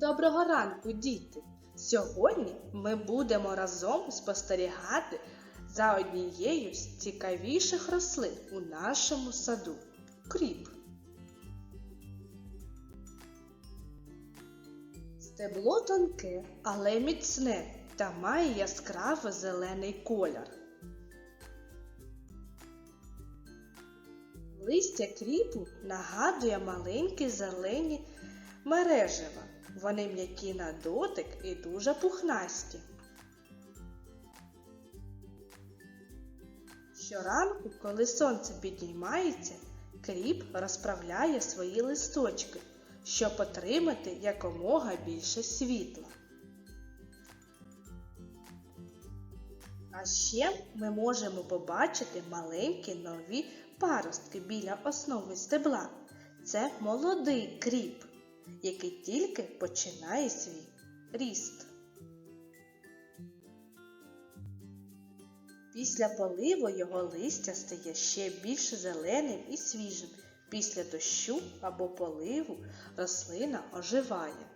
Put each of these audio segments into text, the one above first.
Доброго ранку, діти! Сьогодні ми будемо разом спостерігати за однією з цікавіших рослин у нашому саду кріп. Стебло тонке, але міцне та має яскраво зелений колір. Листя кріпу нагадує маленькі зелені мережева. Вони м'які на дотик і дуже пухнасті. Щоранку, коли сонце підіймається, кріп розправляє свої листочки, щоб отримати якомога більше світла. А ще ми можемо побачити маленькі нові паростки біля основи стебла. Це молодий кріп, який тільки починає свій ріст. Після поливу його листя стає ще більш зеленим і свіжим. Після дощу або поливу рослина оживає.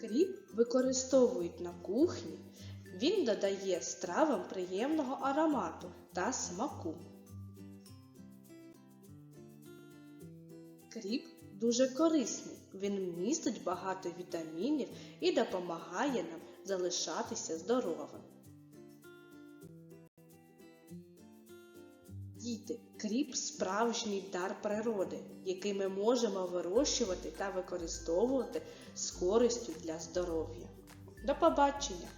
Кріп використовують на кухні. Він додає стравам приємного аромату та смаку. Кріп дуже корисний. Він містить багато вітамінів і допомагає нам залишатися здоровим. Діти, кріп справжній дар природи, який ми можемо вирощувати та використовувати з користю для здоров'я. До побачення!